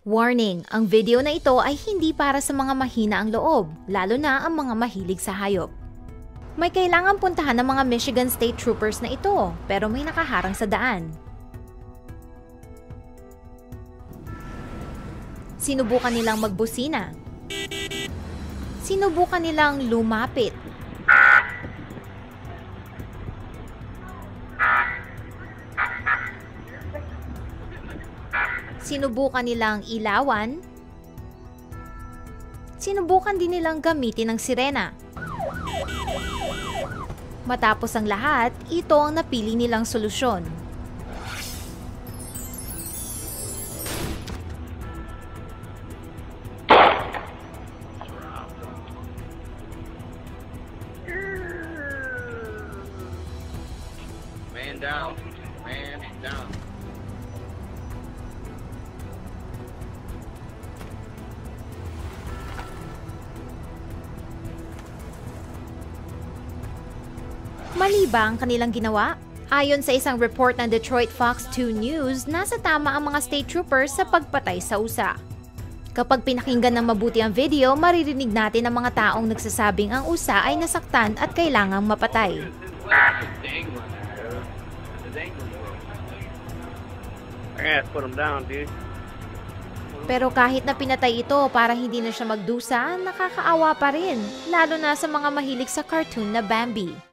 Warning, ang video na ito ay hindi para sa mga mahina ang loob, lalo na ang mga mahilig sa hayop. May kailangan puntahan ng mga Michigan State Troopers na ito, pero may nakaharang sa daan. Sinubukan nilang magbusina. Sinubukan nilang lumapit. Sinubukan nilang ilawan. Sinubukan din nilang gamitin ang sirena. Matapos ang lahat, ito ang napili nilang solusyon. Man down. Man down. Mali ba ang kanilang ginawa? Ayon sa isang report ng Detroit Fox 2 News, nasa tama ang mga state troopers sa pagpatay sa usa. Kapag pinakinggan ng mabuti ang video, maririnig natin ang mga taong nagsasabing ang usa ay nasaktan at kailangang mapatay. Pero kahit na pinatay ito para hindi na siya magdusa, nakakaawa pa rin, lalo na sa mga mahilig sa cartoon na Bambi.